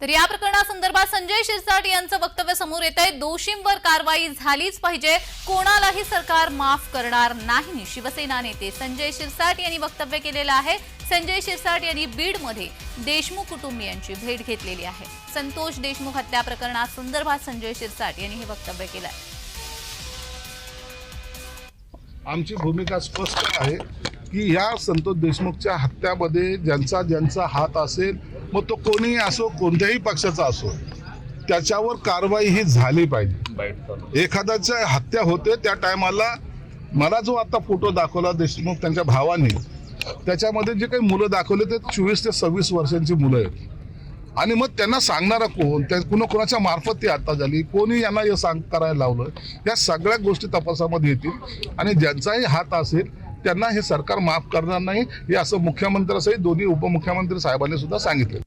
तर या प्रकरणासंदर्भात संजय शिरसाट यांचं वक्तव्य समोर येत आहे. दोषींवर कारवाई झालीच पाहिजे. कोणालाही सरकार माफ करणार नाही. शिवसेना नेते संजय शिरसाट यांनी वक्तव्य केलेलं आहे. संजय शिरसाट यांनी बीडमध्ये देशमुख कुटुंबियांची भेट घेतलेली आहे. संतोष देशमुख हत्या प्रकरणासंदर्भात संजय शिरसाट यांनी हे वक्तव्य केलं आहे आमची भूमिका स्पष्ट आहे की या संतोष देशमुखच्या हत्यामध्ये ज्यांचा ज्यांचा हात असेल मग तो कोणीही असो कोणत्याही पक्षाचा असो त्याच्यावर कारवाई ही झाली पाहिजे. एखाद्याच्या हत्या होते त्या टायमाला मला जो आता फोटो दाखवला देशमुख त्यांच्या भावाने त्याच्यामध्ये जे काही मुलं दाखवले ते चोवीस ते सव्वीस वर्षांची मुलं आहेत. आणि मग त्यांना सांगणारा कोण त्या कुणा कुणाच्या मार्फत ती आता झाली कोणी यांना हे सांग करायला लावलं या सगळ्या गोष्टी तपासामध्ये येतील. आणि ज्यांचाही हात असेल त्यांना हे सरकार माफ करणार नाही हे असं मुख्यमंत्र्यासहित दोन्ही उपमुख्यमंत्री साहेबांनी सुद्धा सांगितलं